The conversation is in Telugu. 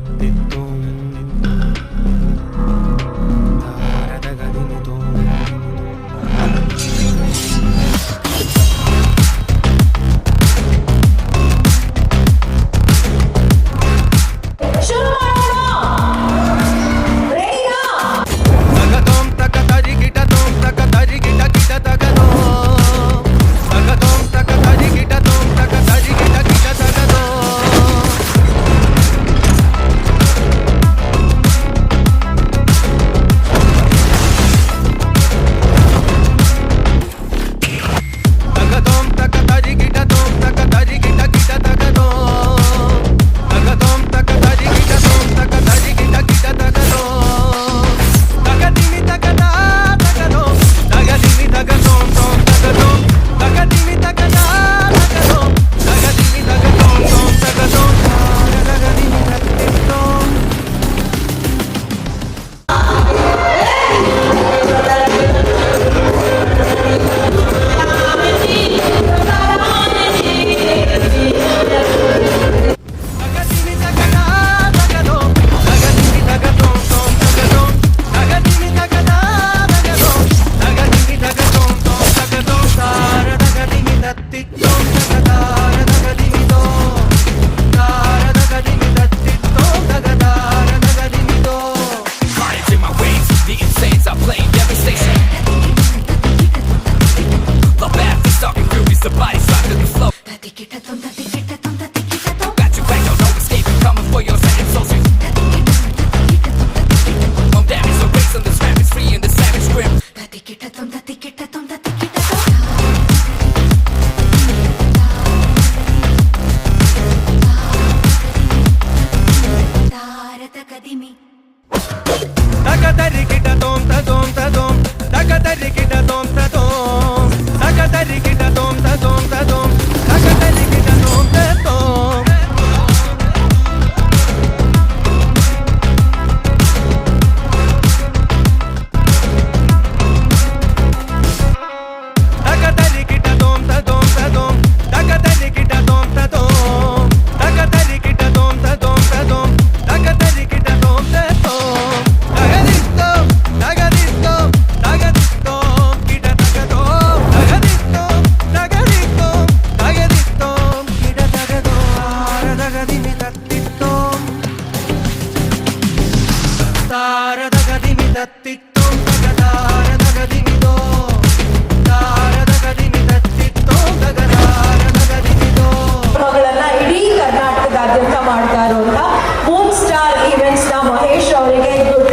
dentro. కదిమి తగ తరిగిట దోం తోం తోం తగ తరిగిట దోం తోం. Hallelujah.